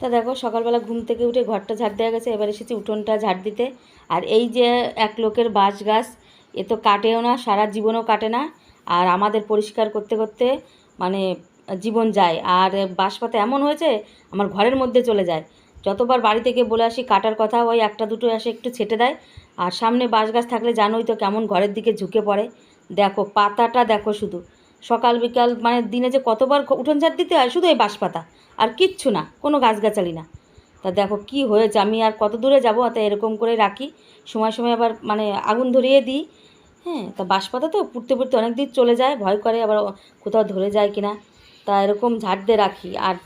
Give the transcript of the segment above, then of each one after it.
তা দেখো, সকালবেলা ঘুম থেকে উঠে ঘরটা ঝাড় দেওয়া গেছে, এবার এসেছি উঠোনটা ঝাড় দিতে। আর এই যে এক লোকের বাঁশ গাছ, এ তো কাটেও না, সারা জীবনও কাটে না। আর আমাদের পরিষ্কার করতে করতে মানে জীবন যায়। আর বাঁশপাতা এমন হয়েছে, আমার ঘরের মধ্যে চলে যায়। যতবার বাড়ি থেকে বলে আসি, কাটার কথা ওই একটা দুটো এসে একটু ছেটে দেয়। আর সামনে বাঁশ গাছ থাকলে জানোই তো কেমন ঘরের দিকে ঝুঁকে পড়ে। দেখো, পাতাটা দেখো শুধু। সকাল, বিকাল মানে দিনে যে কতবার উঠোন ঝাড় দিতে হয়, শুধু এই বাঁশ পাতা আর কিচ্ছু না, কোনো গাছগাছালি না। তা দেখো কি হয়েছে, আমি আর কত দূরে যাব তা এরকম করে রাখি। সময় সময় আবার মানে আগুন ধরিয়ে দিই। হ্যাঁ তা বাঁশপাতা তো পুড়তে পুড়তে অনেক দিন চলে যায়, ভয় করে আবার কোথাও ধরে যায় কিনা। তা এরকম ঝাড় দিয়ে রাখি। আর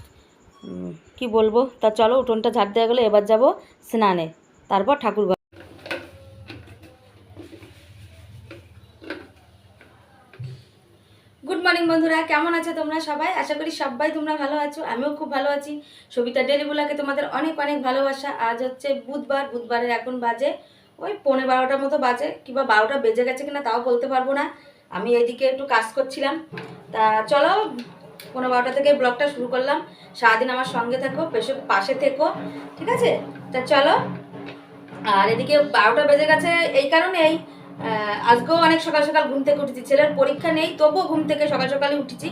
কি বলব? তা চলো উঠোনটা ঝাড় দেওয়া গেলো, এবার যাব স্নানে। তারপর ঠাকুর মর্নিং বন্ধুরা। কেমন আছো তোমরা সবাই? আশা করি সবাই তোমরা ভালো আছো আমিও খুব ভালো আছি। সবিতা ডেলিগুলাকে তোমাদের অনেক অনেক ভালোবাসা। আজ হচ্ছে বুধবার বুধবারের এখন বাজে ওই পৌনে বারোটার মতো বাজে কিংবা বারোটা বেজে গেছে কিনা তাও বলতে পারব না। আমি এইদিকে একটু কাজ করছিলাম। তা চলো পনেরো বারোটা থেকে ব্লগটা শুরু করলাম। সারাদিন আমার সঙ্গে থেকো পেশে পাশে থেকো ঠিক আছে? তা চলো আর এদিকে বারোটা বেজে গেছে এই কারণেই। আহ, আজকেও অনেক সকাল সকাল ঘুম থেকে উঠেছি। ছেলের পরীক্ষা নেই, তবুও ঘুম থেকে সকাল সকালে উঠেছি।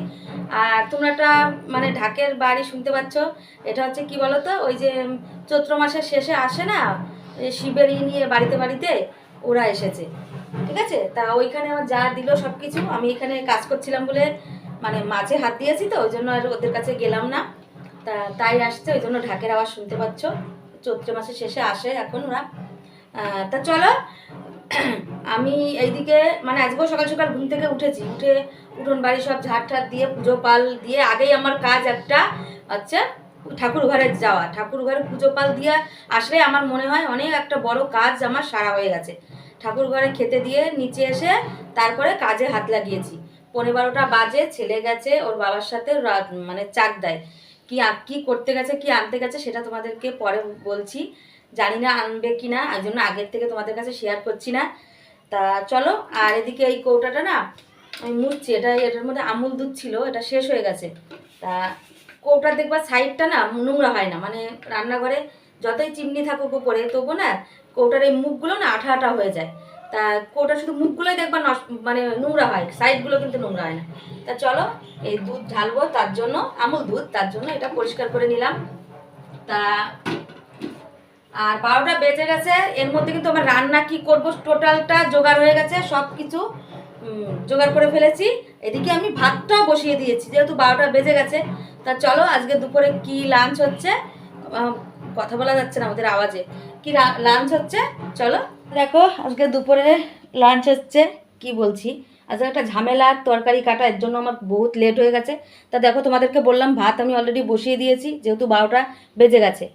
আর তোমরা একটা মানে ঢাকের বাড়ি শুনতে পাচ্ছ, এটা হচ্ছে কি বলো তো ওই যে চৈত্র মাসের শেষে আসে না শিবের ই নিয়ে বাড়িতে বাড়িতে ওরা এসেছে। ঠিক আছে? তা ওইখানে আমার যা দিল সব কিছু আমি এখানে কাজ করছিলাম বলে মানে মাঝে হাত দিয়েছি তো, ওই জন্য আর ওদের কাছে গেলাম না। তা তাই আসছে, ওই জন্য ঢাকের আওয়াজ শুনতে পাচ্ছ। চৈত্র মাসের শেষে আসে এখন ওরা। তা চলো আমি এইদিকে মানে আজকেও সকাল সকাল ঘুম থেকে উঠেছি। উঠে উঠোন বাড়ি সব ঝাড় ঠাট দিয়ে, পুজো পাল দিয়ে, আগেই আমার কাজ একটা আচ্ছা ঠাকুর ঘরে যাওয়া। ঠাকুর ঘরে পুজো পাল দিয়ে আসলে আমার মনে হয় অনেক একটা বড় কাজ আমার সারা হয়ে গেছে। ঠাকুর ঘরে খেতে দিয়ে নিচে এসে তারপরে কাজে হাত লাগিয়েছি। পনেরো বারোটা বাজে, ছেলে গেছে, ওর বাবার সাথে মানে চাক দেয় কি কি করতে গেছে, কি আনতে গেছে সেটা তোমাদেরকে পরে বলছি। জানি না আনবে কি না এই জন্য আগের থেকে তোমাদের কাছে শেয়ার করছি না। তা চলো, আর এদিকে এই কৌটাটা না, আমি মুছছি, এটা এটার মধ্যে আমুল দুধ ছিল, এটা শেষ হয়ে গেছে। তা কৌটার দেখবা সাইডটা না নোংরা হয় না মানে রান্নাঘরে যতই চিমনি থাকুক উপরে, তবু না কৌটার এই মুখগুলো না আঠা আঠা হয়ে যায়। তা কৌটা শুধু মুখগুলোই দেখবা মানে নোংরা হয়, সাইডগুলো কিন্তু নোংরা হয় না। তা চলো, এই দুধ ঢালবো, তার জন্য আমুল দুধ, তার জন্য এটা পরিষ্কার করে নিলাম। তা আর বারোটা বেজে গেছে, এর মধ্যে কিন্তু আমার রান্না কি করব, টোটালটা জোগাড় হয়ে গেছে সব কিছু জোগাড় করে ফেলেছি। এদিকে আমি ভাতটাও বসিয়ে দিয়েছি, যেহেতু বারোটা বেজে গেছে। তা চলো, আজকে দুপুরে কি লাঞ্চ হচ্ছে? কথা বলা যাচ্ছে না আমাদের আওয়াজে। কি লাঞ্চ হচ্ছে? চলো। দেখো, আজকে দুপুরে লাঞ্চ হচ্ছে, কি বলছি? আজকে একটা ঝামেলা তরকারি কাটা, এর জন্য আমার বহুত লেট হয়ে গেছে। তা দেখো, তোমাদেরকে বললাম, ভাত আমি অলরেডি বসিয়ে দিয়েছি, যেহেতু বারোটা বেজে গেছে।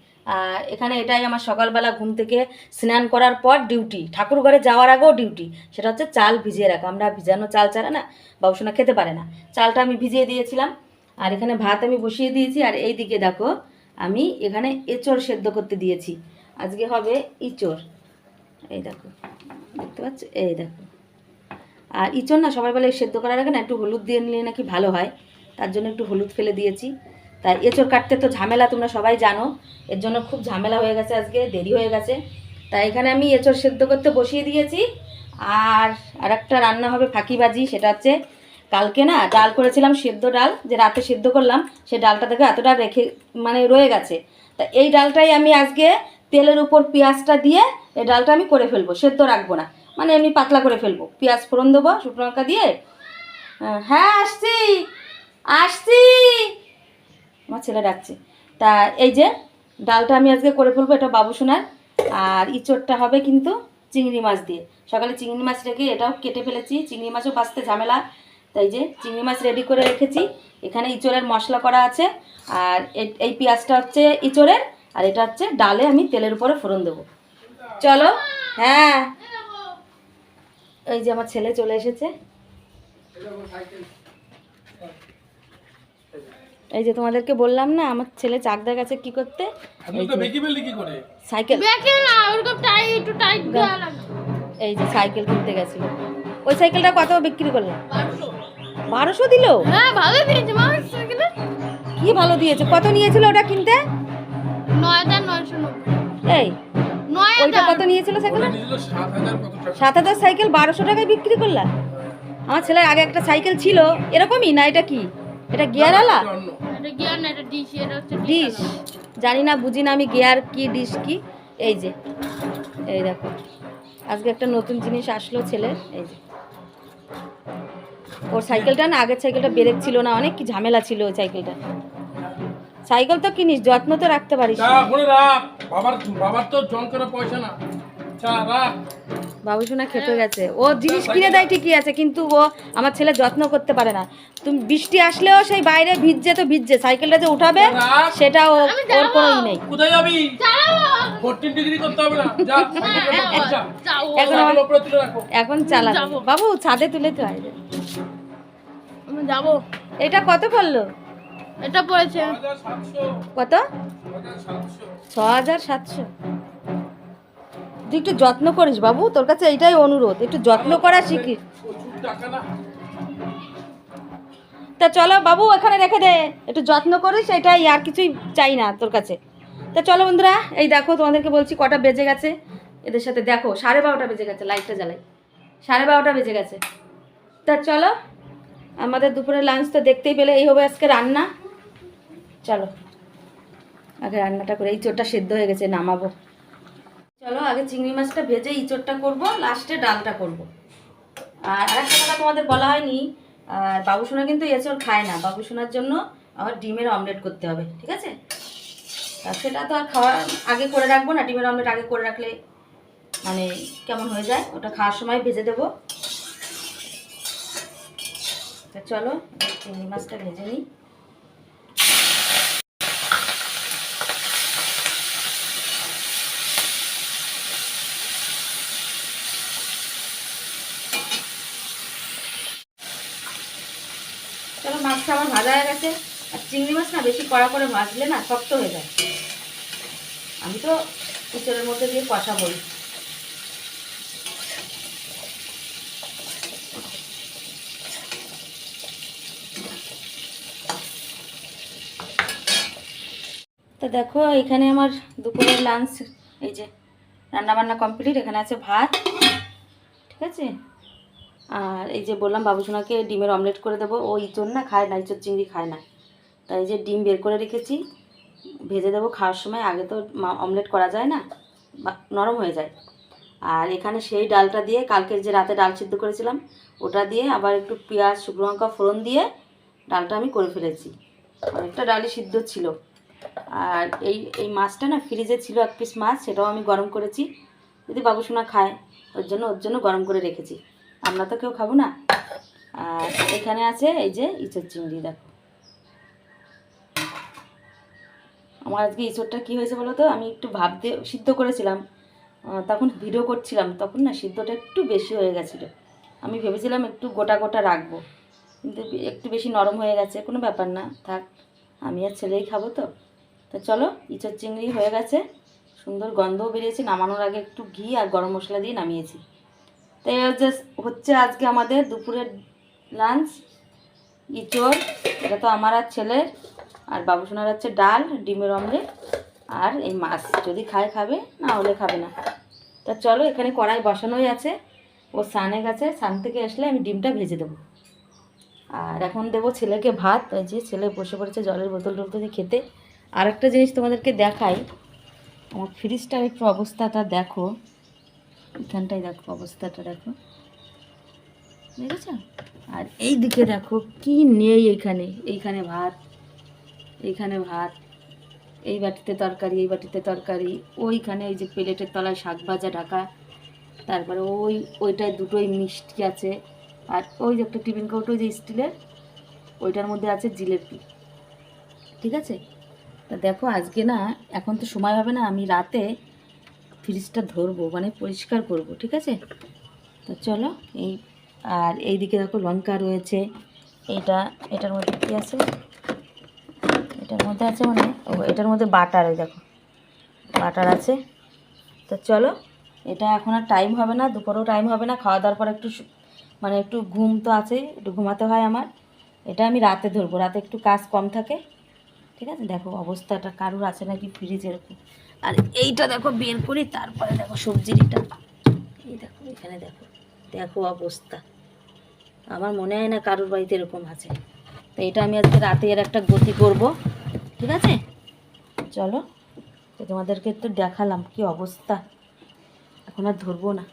এখানে এটাই আমার সকালবেলা ঘুম থেকে স্নান করার পর ডিউটি। ঠাকুর ঘরে যাওয়ার আগেও ডিউটি। সেটা হচ্ছে চাল ভিজিয়ে রাখা। আমরা ভিজানো চাল ছাড়া না বাবুসোনা খেতে পারে না। চালটা আমি ভিজিয়ে দিয়েছিলাম। আর এখানে ভাত আমি বসিয়ে দিয়েছি। আর এই দিকে দেখো, আমি এখানে এঁচড় সেদ্ধ করতে দিয়েছি। আজকে হবে ইঁচড়। এই দেখো, দেখতে পাচ্ছ? এই দেখো। আর ইঁচড় না সবাই বলে সেদ্ধ করার আগে না। একটু হলুদ দিয়ে নিলে নাকি ভালো হয়। তার জন্য একটু হলুদ ফেলে দিয়েছি। তাই এঁচড় কাটতে তো ঝামেলা, তোমরা সবাই জানো। এর জন্য খুব ঝামেলা হয়ে গেছে আজকে, দেরি হয়ে গেছে। তাই এখানে আমি এঁচড় সেদ্ধ করতে বসিয়ে দিয়েছি। আর আর একটা রান্না হবে ফাঁকিবাজি সেটা হচ্ছে কালকে না ডাল করেছিলাম, সেদ্ধ ডাল, যে রাতে সেদ্ধ করলাম, সে ডালটা থেকে এতটা রেখে মানে রয়ে গেছে। তা এই ডালটাই আমি আজকে তেলের উপর পেঁয়াজটা দিয়ে এই ডালটা আমি করে ফেলব, সেদ্ধ রাখব না। মানে এমনি পাতলা করে ফেলব। পেঁয়াজ ফোড়ন দেবো, শুকনো লঙ্কা দিয়ে। হ্যাঁ আসছি। আসছি। আমার ছেলে ডাকছে। তা এই যে ডালটা আমি আজকে করে ফেলব, এটা বাবু সোনার। আর ইঁচড়টা হবে কিন্তু চিংড়ি মাছ দিয়ে। সকালে চিংড়ি মাছ রেখে এটাও কেটে ফেলেছি, চিংড়ি মাছও বাঁচতে ঝামেলা। তাই যে চিংড়ি মাছ রেডি করে রেখেছি। এখানে ইঁচড়ের মশলা করা আছে। আর এই পেঁয়াজটা হচ্ছে ইঁচড়ের, আর এটা হচ্ছে ডালে আমি তেলের উপরে ফোড়ন দেবো। চলো হ্যাঁ। এই যে আমার ছেলে চলে এসেছে। এই যে তোমাদেরকে বললাম না আমার ছেলে চাকদা গেছে কি করতে? করে? সাইকেল। এই যে সাইকেল কিনতে গেছিল। ওই সাইকেলটা কত বিক্রি করল? বারোশো। দিলো? হ্যাঁ ভালো দিয়েছে কি ভালো দিয়েছে? কত নিয়েছিল ওটা কিনতে? এই ওইটা কত নিয়েছিল সাইকেল? সাত হাজার সাইকেল বারোশো টাকায় বিক্রি করলা? আমার ছেলের আগে একটা সাইকেল ছিল। এরকমই না এটা কি? এটা গিয়ার না এটা ডিশ এটা হচ্ছে ডিশ জানি না বুঝি না আমি গিয়ার কি ডিশ কি। এই যে এই দেখো। আজকে একটা নতুন জিনিস আসলো ছেলের এই যে। ওর সাইকেলটা না আগের সাইকেলটা ব্রেক ছিল না অনেক কি ঝামেলা ছিল ওই সাইকেলটা। সাইকেল তো কিনিস যত্ন তো রাখতে পারিস। বাবার বাবার তো জন করে পয়সা না। রাখ। বাবু সোনা খেতে গেছে। ও জিনিস কিনে দেয় ঠিকই আছে কিন্তু ও আমার ছেলে যত্ন করতে পারে না। তুমি বৃষ্টি আসলেও সেই বাইরে ভিজছে তো ভিজছে সাইকেলটা যে উঠাবে সেটা ও ওর কোনোই নেই। কোথায় যাবি? ডিগ্রি করতে হবে না। হ্যাঁ, যা। যাব। এখন সাইকেল আমার- উপরে তুলে রাখো। এখন যাব। বাবু ছাদে তুলে তো আয়। আমি যাব। এটা কত পড়ল? এটা পড়েছে। কত? ছ হাজার সাতশো। তুই একটু যত্ন করিস বাবু, তোর কাছে এইটাই অনুরোধ, একটু যত্ন করা শিখিস তা চলো বাবু এখানে রেখে দে, একটু যত্ন করিস, এটাই আর কিছুই চাই না তোর কাছে। তা চলো বন্ধুরা, এই দেখো তোমাদেরকে বলছি কটা বেজে গেছে। এদের সাথে দেখো, সাড়ে বারোটা বেজে গেছে, লাইটটা জ্বালাই। সাড়ে বারোটা বেজে গেছে। তা চলো, আমাদের দুপুরের লাঞ্চ তো দেখতেই পেলে, এই হবে আজকে রান্না। চলো, আগে রান্নাটা করে, এই চোরটা সেদ্ধ হয়ে গেছে, নামাবো। চলো আগে চিংড়ি মাছটা ভেজে ইঁচড়টা করব, লাস্টে ডালটা করব। আর আরেকটা কথা তোমাদের বলা হয়নি আর বাবুসোনা কিন্তু এঁচড় খায় না। বাবুসোনার জন্য আবার ডিমের অমলেট করতে হবে, ঠিক আছে? আর সেটা তো আর খাওয়ার আগে করে রাখব না, ডিমের অমলেট আগে করে রাখলে মানে কেমন হয়ে যায়? ওটা খাওয়ার সময় ভেজে দেবো। চলো, চিংড়ি মাছটা ভেজে নিই চলো মাছটা আমার ভাজা হয়ে গেছে, আর চিংড়ি মাছ না বেশি কড়া করে ভাজলে না শক্ত হয়ে যায়। আমি তো কুচের মধ্যে দিয়ে কষা বলি তো দেখো, এখানে আমার দুপুরের লাঞ্চ এই যে রান্নাবান্না কমপ্লিট এখানে আছে ভাত, ঠিক আছে? আর এই যে বললাম বাবুসোনাকে ডিমের অমলেট করে দেবো, ও ইঁচড় না খায় না ইঁচড় চিংড়ি খায় না। তাই যে ডিম বের করে রেখেছি, ভেজে দেবো খাওয়ার সময়, আগে তো অমলেট করা যায় না নরম হয়ে যায়। আর এখানে সেই ডালটা দিয়ে কালকের যে রাতে ডাল সিদ্ধ করেছিলাম, ওটা দিয়ে আবার একটু পেঁয়াজ, শুকনো লঙ্কা, ফোড়ন দিয়ে ডালটা আমি করে ফেলেছি। অনেকটা ডালই সিদ্ধ ছিল। আর এই এই মাছটা না ফ্রিজে ছিল এক পিস মাছ, সেটাও আমি গরম করেছি। যদি বাবুসোনা খায়, ওর জন্য ওর জন্য গরম করে রেখেছি। আমরা তো কেউ খাব না। আর এখানে আছে এই যে ইঁচড় চিংড়ি, দেখো। আমার আজকে ইঁচড়টা কী হয়েছে বলো তো? আমি একটু ভাবতে সিদ্ধ করেছিলাম। তখন ভিডিও করছিলাম, তখন না সিদ্ধটা একটু বেশি হয়ে গেছিল। আমি ভেবেছিলাম একটু গোটা গোটা রাখব। কিন্তু একটু বেশি নরম হয়ে গেছে, কোনো ব্যাপার না। থাক, আমি আর ছেলেই খাব তো। তো চলো, ইঁচড় চিংড়ি হয়ে গেছে। সুন্দর গন্ধও বেরিয়েছে। নামানোর আগে একটু ঘি আর গরম মশলা দিয়ে নামিয়েছি। তো এই হচ্ছে হচ্ছে আজকে আমাদের দুপুরের লাঞ্চ ইঁচড়, এটা তো আমার আর ছেলের, আর বাবুসোনার হচ্ছে ডাল, ডিমের অমলেট আর এই মাছ। যদি খায় খাবে, না হলে খাবে না। তা চলো এখানে কড়াই বসানোই আছে। ও সানে গেছে সান থেকে আসলে আমি ডিমটা ভেজে দেবো। আর এখন দেবো ছেলেকে ভাত। ওই যে ছেলে বসে পড়েছে জলের বোতল দিয়ে খেতে। আর একটা জিনিস তোমাদেরকে দেখাই। আমার ফ্রিজটার একটু অবস্থাটা দেখো। এখানটায় দেখো, অবস্থাটা দেখো। দেখেছ? আর এই দিকে দেখো, কি নেই এইখানে এইখানে ভাত এইখানে ভাত, এই বাটিতে তরকারি, এই বাটিতে তরকারি, ওইখানে ওই যে প্লেটের তলায় শাক ভাজা ঢাকা, তারপরে ওই, ওইটায় দুটোই মিষ্টি আছে। আর ওই যে একটা টিফিন কৌটো যে স্টিলের, ওইটার মধ্যে আছে জিলেপি। ঠিক আছে? তা দেখো, আজকে না, এখন তো সময় হবে না, আমি রাতে ফ্রিজটা ধরবো মানে পরিষ্কার করব, ঠিক আছে? তো চলো, এই, আর এই দিকে দেখো লঙ্কা রয়েছে, এটা, এটার মধ্যে কী আছে? এটার মধ্যে আছে মানে ও, এটার মধ্যে বাটার, ওই দেখো, বাটার আছে। তো চলো, এটা এখন আর টাইম হবে না, দুপুরেও টাইম হবে না, খাওয়া দাওয়ার পর একটু মানে একটু ঘুম তো আছে একটু ঘুমাতে হয় আমার। এটা আমি রাতে ধরবো, রাতে একটু কাজ কম থাকে, ঠিক আছে? দেখো অবস্থাটা, কারুর আছে নাকি ফ্রিজ এরকম। আর এইটা দেখো বের করি, তারপরে দেখো সবজিটা। এই দেখো, এখানে দেখো দেখো অবস্থা। আমার মনে হয় না কারুর বাড়িতে এরকম আছে। তো এটা আমি আজকে রাতে এর একটা গতি করব, ঠিক আছে? চলো, তো তোমাদেরকে তো দেখালাম কি অবস্থা। এখন আর ধরবো না।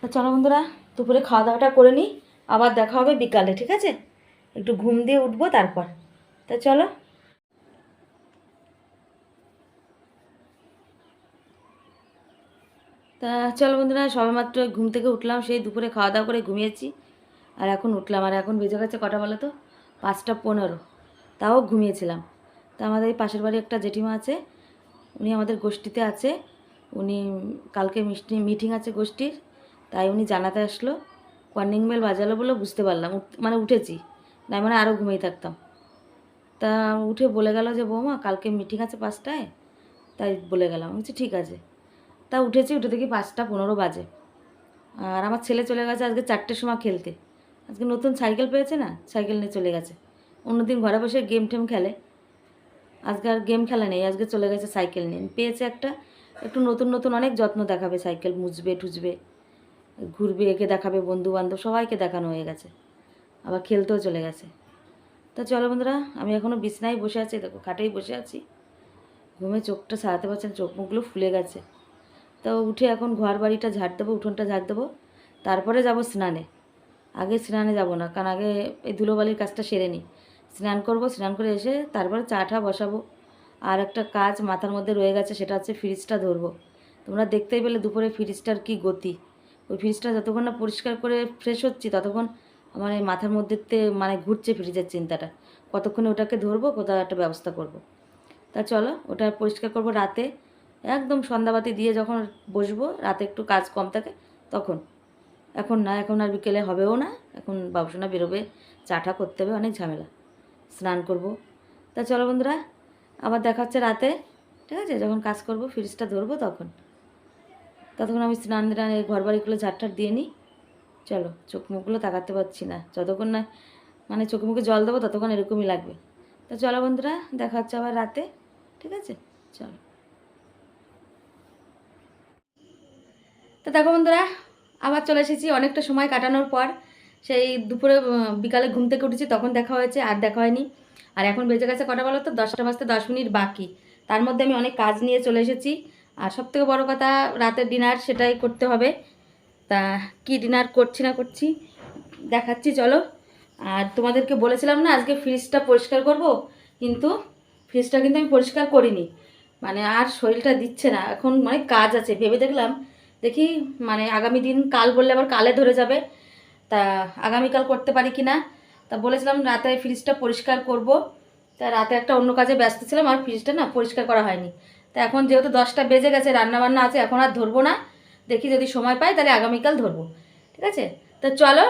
তো চলো বন্ধুরা, দুপুরে খাওয়া দাওয়াটা করে নিই, আবার দেখা হবে বিকালে, ঠিক আছে? একটু ঘুম দিয়ে উঠবো তারপর। তা চলো। তা চলো বন্ধুরা সবেমাত্র ঘুম থেকে উঠলাম, সেই দুপুরে খাওয়া দাওয়া করে ঘুমিয়েছি। আর এখন উঠলাম, আর এখন বেজে গেছে কটা বলো তো? পাঁচটা পনেরো। তাও ঘুমিয়েছিলাম। তা আমাদের এই পাশের বাড়ি একটা জেঠিমা আছে, উনি আমাদের গোষ্ঠীতে আছে। উনি কালকে মিষ্টি, মিটিং আছে গোষ্ঠীর, তাই উনি জানাতে আসলো। কর্নিং বেল বাজালো বলে বুঝতে পারলাম মানে উঠেছি, না মানে আরও ঘুমিয়ে থাকতাম। তা উঠে বলে গেল যে, বৌমা, কালকে মিটিং আছে পাঁচটায়, তাই বলে গেলাম। বলছি, ঠিক আছে। তা উঠেছি, উঠে দেখি পাঁচটা পনেরো বাজে। আর আমার ছেলে চলে গেছে আজকে চারটের সময় খেলতে। আজকে নতুন সাইকেল পেয়েছে না, সাইকেল নিয়ে চলে গেছে। অন্যদিন ঘরে বসে গেম টেম খেলে। আজকে আর গেম খেলা নেই, আজকে চলে গেছে সাইকেল নিয়ে। পেয়েছে একটা, একটু নতুন নতুন অনেক যত্ন দেখাবে, সাইকেল মুছবে টুচবে ঘুরবে, একে দেখাবে বন্ধু বান্ধব সবাইকে দেখানো হয়ে গেছে। আবার খেলতেও চলে গেছে। তা চলো বন্ধুরা, আমি এখনও বিছনায় বসে আছি, দেখো খাটেই বসে আছি। ঘুমে চোখটা সারাতে পারছেন চোখ মুখগুলো ফুলে গেছে। তো উঠে এখন ঘর বাড়িটা ঝাড় দেবো, উঠোনটা ঝাড় দেবো। তারপরে যাব স্নানে। আগে স্নানে যাব না, কারণ আগে এই ধুলোবালির কাজটা সেরে নিই। স্নান করব, স্নান করে এসে তারপরে চা টা বসাবো। আর একটা কাজ মাথার মধ্যে রয়ে গেছে, সেটা হচ্ছে ফ্রিজটা ধরবো। তোমরা দেখতেই পেলে দুপুরে ফ্রিজটার কি গতি। ওই ফ্রিজটা যতক্ষণ না পরিষ্কার করে ফ্রেশ হচ্ছি, ততক্ষণ আমার এই মাথার মধ্যে মানে ঘুরছে ফ্রিজের চিন্তাটা। কতক্ষণে ওটাকে ধরবো, কোথাও একটা ব্যবস্থা করব। তা চলো, ওটা পরিষ্কার করব রাতে। একদম সন্ধ্যাবাতি দিয়ে যখন বসবো, রাতে একটু কাজ কম থাকে, তখন। এখন না, এখন আর বিকেলে হবেও না, এখন বাবুসোনা বেরোবে চাটা করতে হবে, অনেক ঝামেলা। স্নান করব। তা চলো বন্ধুরা, আবার দেখা হচ্ছে রাতে, ঠিক আছে? যখন কাজ করব, ফ্রিজটা ধরবো তখন। ততক্ষণ আমি স্নান টান ঘর বাড়িগুলো ঝাড়টার দিয়ে নিই। চলো, চোখ মুখগুলো তাকাতে পারছি না। যতক্ষণ না মানে চোখে মুখে জল দেবো, ততক্ষণ এরকমই লাগবে। তো চলো বন্ধুরা, দেখা হচ্ছে আবার রাতে, ঠিক আছে? চলো। তো দেখো বন্ধুরা, আবার চলে এসেছি অনেকটা সময় কাটানোর পর। সেই দুপুরে বিকালে ঘুম থেকে উঠেছি, তখন দেখা হয়েছে, আর দেখা হয়নি। আর এখন বেজে গেছে কটা বলো তো? দশটা বাজতে দশ মিনিট বাকি। তার মধ্যে আমি অনেক কাজ নিয়ে চলে এসেছি। আর সবথেকে বড় কথা রাতের ডিনার সেটাই করতে হবে। তা কি ডিনার করছি না করছি, দেখাচ্ছি, চলো। আর তোমাদেরকে বলেছিলাম না, আজকে ফ্রিজটা পরিষ্কার করব, কিন্তু ফ্রিজটা কিন্তু আমি পরিষ্কার করিনি। মানে আর শরীরটা দিচ্ছে না। এখন অনেক কাজ আছে, ভেবে দেখলাম দেখি মানে আগামী দিন কাল বললে আবার কালে ধরে যাবে। তা আগামীকাল করতে পারি কি না? তা বলেছিলাম রাতে ফ্রিজটা পরিষ্কার করব। তা রাতে একটা অন্য কাজে ব্যস্ত ছিলাম, আর ফ্রিজটা না পরিষ্কার করা হয়নি। তা এখন যেহেতু দশটা বেজে গেছে, রান্নাবান্না আছে, এখন আর ধরবো না। দেখি যদি সময় পাই, তাহলে আগামীকাল ধরবো। ঠিক আছে? তা চলো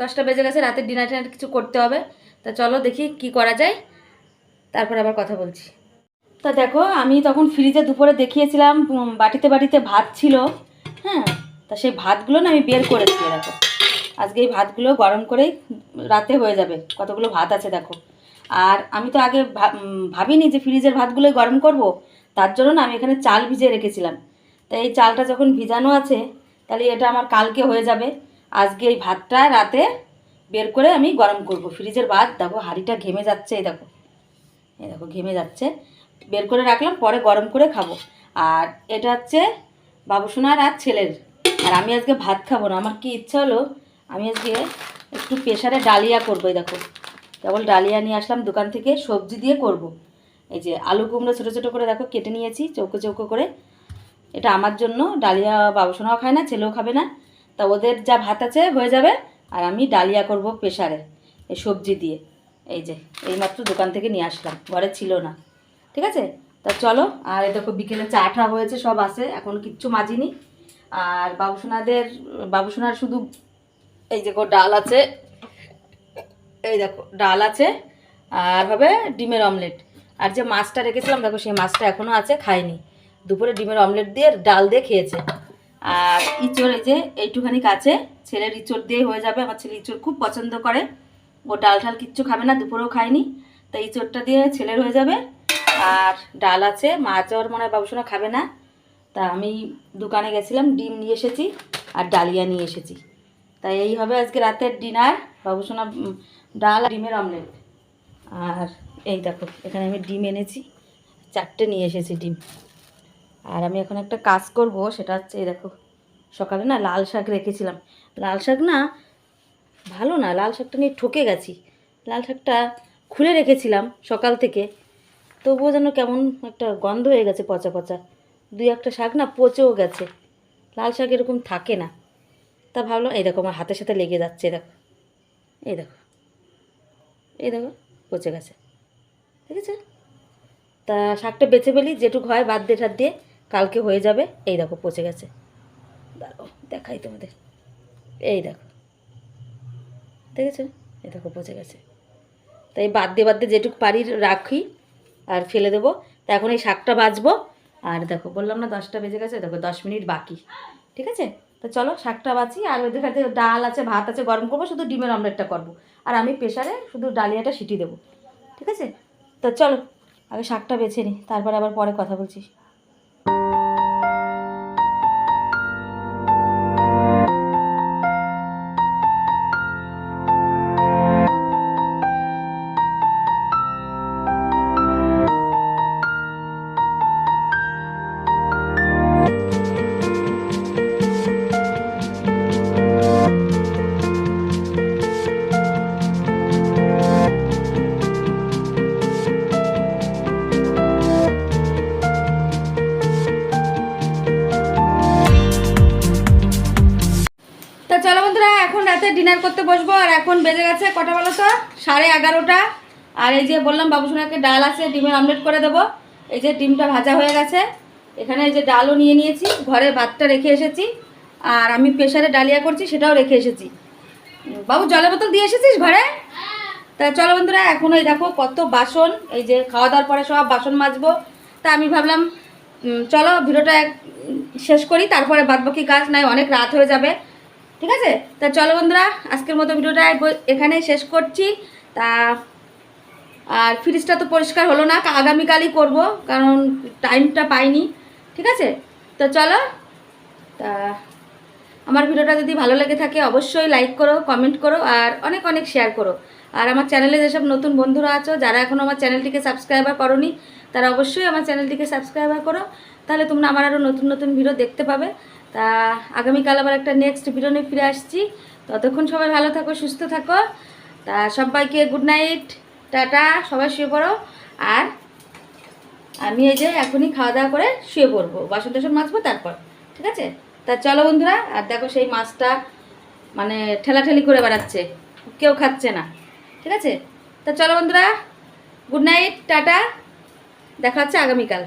দশটা বেজে গেছে, রাতে ডিনার টিনার কিছু করতে হবে। তা চলো দেখি কি করা যায়। তারপর আবার কথা বলছি। তা দেখো, আমি তখন ফ্রিজে দুপুরে দেখিয়েছিলাম বাটিতে বাটিতে ভাত ছিল হ্যাঁ? তা সেই ভাতগুলো না আমি বের করেছি দেখো। আজকে এই ভাতগুলো গরম করেই রাতে হয়ে যাবে, কতগুলো ভাত আছে দেখো। আর আমি তো আগে ভাবিনি যে ফ্রিজের ভাতগুলোই গরম করব, তার জন্য না আমি এখানে চাল ভিজিয়ে রেখেছিলাম। তাই এই চালটা যখন ভিজানো আছে, তাহলে এটা আমার কালকে হয়ে যাবে। আজকে এই ভাতটা রাতে বের করে আমি গরম করব। ফ্রিজের ভাত, দেখো, হাঁড়িটা ঘেমে যাচ্ছে, এই দেখো। এই দেখো, ঘেমে যাচ্ছে। বের করে রাখলাম, পরে গরম করে খাব। আর এটা হচ্ছে বাবুসোনার আর ছেলের। আর আমি আজকে ভাত খাব না। আমার কি ইচ্ছা হলো, আমি আজকে একটু প্রেশারে ডালিয়া করব, এই দেখো। কেবল ডালিয়া নিয়ে আসলাম দোকান থেকে, সবজি দিয়ে করব। এই যে আলু কুমড়ো ছোটো ছোটো করে দেখো, কেটে নিয়েছি চৌকো চৌকো করে। এটা আমার জন্য। ডালিয়া বাবুসোনাও খায় না, ছেলেও খাবে না। তা ওদের যা ভাত আছে হয়ে যাবে, আর আমি ডালিয়া করব প্রেশারে এই সবজি দিয়ে। এই যে, এইমাত্র দোকান থেকে নিয়ে আসলাম, ঘরে ছিল না। ঠিক আছে? তা চলো, আর দেখো বিকেলে চা টা হয়েছে, সব আছে, এখন কিচ্ছু মাজিনি। আর বাবুসোনাদের, বাবুসোনার শুধু এই দেখো ডাল আছে, এই দেখো ডাল আছে, আর হবে ডিমের অমলেট। আর যে মাছটা রেখেছিলাম, দেখো সেই মাছটা এখনও আছে, খাইনি। দুপুরে ডিমের অমলেট দিয়ে ডাল দিয়ে খেয়েছে। আর ইঁচড় এই যে এইটুখানি আছে ছেলের ইঁচড় দিয়ে হয়ে যাবে, আমার ছেলে ইঁচড় খুব পছন্দ করে। ও ডাল ঠাল কিচ্ছু খাবে না, দুপুরেও খায়নি। তো এই চোরটা দিয়ে ছেলের হয়ে যাবে। আর ডাল আছে। মাছ ওর মনে হয় বাবুসোনা খাবে না। তা আমি দোকানে গেছিলাম, ডিম নিয়ে এসেছি আর ডালিয়া নিয়ে এসেছি। তাই এই হবে আজকে রাতের ডিনার। বাবুসোনা ডাল ডিমের অমলেট। আর এই দেখো, এখানে আমি ডিম এনেছি। চারটে নিয়ে এসেছি ডিম। আর আমি এখন একটা কাজ করব, সেটা হচ্ছে এই দেখো, সকালে না লাল শাক রেখেছিলাম। লাল শাক না ভালো না, লাল শাকটা নিয়ে ঠকে গেছি। লাল শাকটা খুলে রেখেছিলাম সকাল থেকে। তবুও যেন কেমন একটা গন্ধ হয়ে গেছে পচা পচা। দুই একটা শাক না পচেও গেছে। লাল শাক এরকম থাকে না। তা ভাবলাম, এই দেখো, আমার হাতের সাথে লেগে যাচ্ছে দেখো। এই দেখো। এই দেখো, পচে গেছে। ঠিক আছে তা শাকটা বেছে ফেলি, যেটুক হয় বাদ দিয়ে ঠাদ দিয়ে কালকে হয়ে যাবে। এই দেখো, পচে গেছে। দাঁড়াও, দেখাই তোমাদের। এই দেখো। দেখেছ? এই দেখো, পচে গেছে। তাই বাদ দিয়ে বাদ দিয়ে যেটুকু পারি রাখি। আর ফেলে দেবো। তা এখন এই শাকটা বাজবো। আর দেখো, বললাম না দশটা বেজে গেছে, দেখো দশ মিনিট বাকি। ঠিক আছে? তো চলো শাকটা বাঁচি আর ওদের কাছে ডাল আছে, ভাত আছে, গরম করব, শুধু ডিমের অমলেটটা করব। আর আমি প্রেশারে শুধু ডালিয়াটা সিটি দেবো। ঠিক আছে? তো চলো, আগে শাকটা বেছে নিই তারপরে আবার পরে কথা বলছি করতে বসবো, আর এখন বেজে গেছে কটা বলো তো? সাড়ে এগারোটা। আর এই যে বললাম বাবুসোনাকে ডাল আছে, ডিমের অমলেট করে দেবো। এই যে ডিমটা ভাজা হয়ে গেছে। এখানে এই যে ডালও নিয়ে নিয়েছি, ঘরে ভাতটা রেখে এসেছি। আর আমি প্রেশারে ডালিয়া করছি, সেটাও রেখে এসেছি। বাবু, জলের বোতল দিয়ে এসেছিস ঘরে? তা চলো বন্ধুরা, এখন এই দেখো কত বাসন, এই যে খাওয়া দাওয়ার পরে সব বাসন মাজবো। তা আমি ভাবলাম চলো ভিডিওটা শেষ করি, তারপরে বাদবাকি কাজ, নাই অনেক রাত হয়ে যাবে। ঠিক আছে? তা চলো বন্ধুরা, আজকের মতো ভিডিওটা এখানেই শেষ করছি। তা, আর ফ্রিজটা তো পরিষ্কার হলো না আগামীকালই করব, কারণ টাইমটা পাইনি। ঠিক আছে? তো চলো, তা আমার ভিডিওটা যদি ভালো লেগে থাকে, অবশ্যই লাইক করো কমেন্ট করো, আর অনেক অনেক শেয়ার করো। আর আমার চ্যানেলে যেসব নতুন বন্ধুরা আছো, যারা এখনও আমার চ্যানেলটিকে সাবস্ক্রাইবার করনি, তারা অবশ্যই আমার চ্যানেলটিকে সাবস্ক্রাইবার করো। তাহলে তোমরা আমার আরও নতুন নতুন ভিডিও দেখতে পাবে। তা আগামীকাল আবার একটা নেক্সট ভিডিও নিয়ে ফিরে আসছি। ততক্ষণ সবাই ভালো থাকো, সুস্থ থাকো। তা সবাইকে গুড নাইট টাটা, সবাই শুয়ে পড়ো। আর আমি এই যে এখনই খাওয়া দাওয়া করে শুয়ে পড়ব, বাসন টাসন মাজবো তারপর, ঠিক আছে? তা চলো বন্ধুরা, আর দেখো সেই মাছটা মানে ঠেলাঠেলি করে বেড়াচ্ছে, কেউ খাচ্ছে না, ঠিক আছে? তা চলো বন্ধুরা গুড নাইট টাটা, দেখা হচ্ছে আগামীকাল।